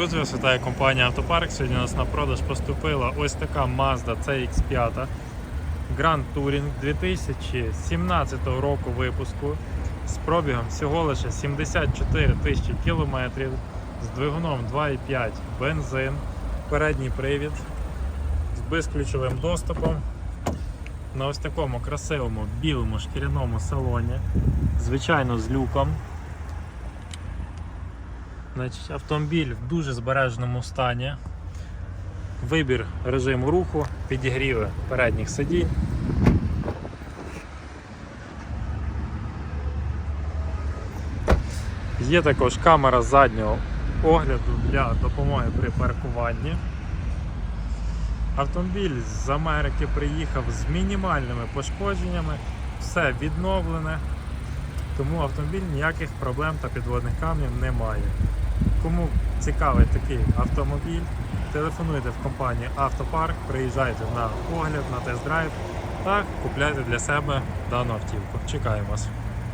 друзі, вас вітає компанія Автопарк. Сьогодні у нас на продаж поступила ось така Mazda CX5 Grand Touring 2017 року випуску з пробігом всього лише 74 тисячі кілометрів з двигуном 2,5 бензин, передній привід з безключовим доступом на ось такому красивому білому шкіряному салоні, звичайно з люком. Значить, автомобіль в дуже збереженому стані. Вибір режиму руху, підігріви передніх сидінь. Є також камера заднього огляду для допомоги при паркуванні. Автомобіль з Америки приїхав з мінімальними пошкодженнями, все відновлене, тому автомобіль ніяких проблем та підводних камнів не має. Кому цікавий такий автомобіль, телефонуйте в компанію Автопарк, приїжджайте на огляд, на тест-драйв та купляйте для себе дану автівку. Чекаємо вас.